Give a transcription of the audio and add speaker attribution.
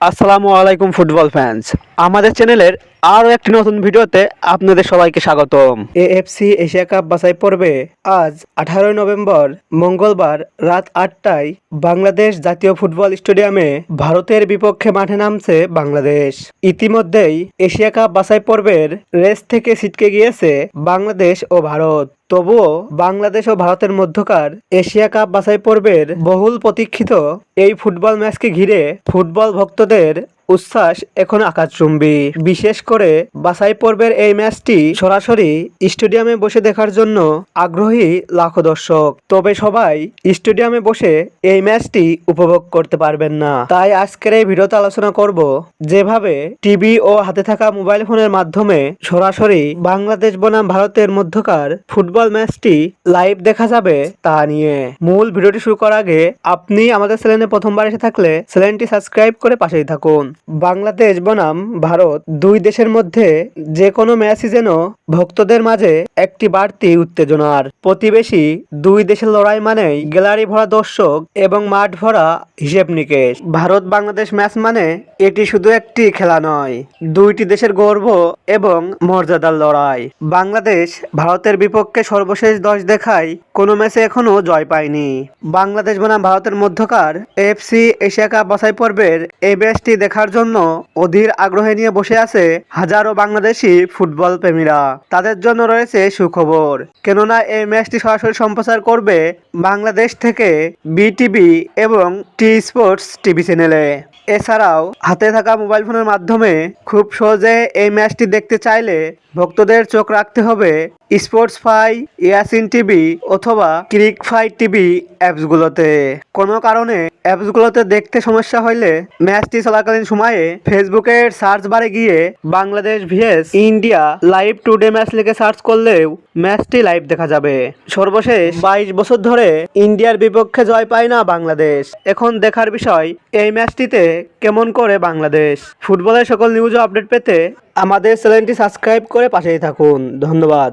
Speaker 1: আসসালামু আলাইকুম football fans আমাদের চ্যানেলের আরও একটি নতুন ভিডিওতে আপনাদের সবাইকে স্বাগতম। এএফসি এশিয়া কাপ বাছাই পর্বে আজ আঠারোই নভেম্বর, মঙ্গলবার রাত আটটায় বাংলাদেশ জাতীয় ফুটবল স্টেডিয়ামে ভারতের বিপক্ষে মাঠে নামছে বাংলাদেশ। ইতিমধ্যেই এশিয়া কাপ বাছাই পর্বের রেস থেকে ছিটকে গিয়েছে বাংলাদেশ ও ভারত। তবুও বাংলাদেশ ও ভারতের মধ্যকার এশিয়া কাপ বাছাই পর্বের বহুল প্রতীক্ষিত এই ফুটবল ম্যাচকে ঘিরে ফুটবল ভক্তদের উচ্ছ্বাস এখন আকাশচুম্বী। বিশেষ করে বাছাই পর্বের এই ম্যাচটি সরাসরি স্টেডিয়ামে বসে দেখার জন্য আগ্রহী লাখো দর্শক। তবে সবাই স্টেডিয়ামে বসে এই ম্যাচটি উপভোগ করতে পারবেন না। তাই আজকের এই ভিডিওতে আলোচনা করব যেভাবে টিভি ও হাতে থাকা মোবাইল ফোনের মাধ্যমে সরাসরি বাংলাদেশ বনাম ভারতের মধ্যকার ফুটবল ম্যাচটি লাইভ দেখা যাবে তা নিয়ে। মূল ভিডিওটি শুরু করার আগে আপনি আমাদের চ্যানেলে প্রথমবার এসে থাকলে চ্যানেলটি সাবস্ক্রাইব করে পাশেই থাকুন। বাংলাদেশ বনাম ভারত দুই দেশের মধ্যে যে কোনো ম্যাচই যেন ভক্তদের মাঝে একটি বাড়তি উত্তেজনার প্রতিবেশী দুই দেশের লড়াই মানেই গ্যালারি ভরা দর্শক এবং মাঠ ভরা হিসেব নিকেশ। ভারত বাংলাদেশ ম্যাচ মানে এটি শুধু একটি খেলা নয়, দুইটি দেশের গর্ব এবং মর্যাদার লড়াই। বাংলাদেশ ভারতের বিপক্ষে সর্বশেষ দশ দেখায় কোনো ম্যাচে এখনও জয় পায়নি। বাংলাদেশ বনাম ভারতের মধ্যকার এফসি এশিয়া কাপ বাছাই পর্বের এই ম্যাচটি দেখার জন্য অধীর আগ্রহে নিয়ে বসে আছে হাজারো বাংলাদেশি ফুটবল প্রেমীরা তাদের জন্য রয়েছে সুখবর। কেননা এই ম্যাচটি সরাসরি সম্প্রচার করবে বাংলাদেশ থেকে বিটিভি এবং টি স্পোর্টস টিভি চ্যানেলে। এছাড়াও হাতে থাকা মোবাইল ফোনের মাধ্যমে খুব সহজে এই ম্যাচটি দেখতে চাইলে ভক্তদের চোখ রাখতে হবে স্পোর্টস ফাই, ইয়াসিন টিভি অথবা ক্রিক ফাই টিভি অ্যাপসগুলোতে। কোনো কারণে অ্যাপসগুলোতে দেখতে সমস্যা হইলে ম্যাচটি চলাকালীন সময়ে ফেসবুকের সার্চ বারে গিয়ে Bangladesh vs India live today match লিখে সার্চ করলেও ম্যাচটি লাইভ দেখা যাবে। সর্বশেষ বাইশ বছর ধরে ইন্ডিয়ার বিপক্ষে জয় পায় না বাংলাদেশ। এখন দেখার বিষয়, এই ম্যাচটিতে কেমন করে বাংলাদেশ? ফুটবলের সকল নিউজ আপডেট পেতে আমাদের চ্যানেলটি সাবস্ক্রাইব করে পাশেই থাকুন। ধন্যবাদ।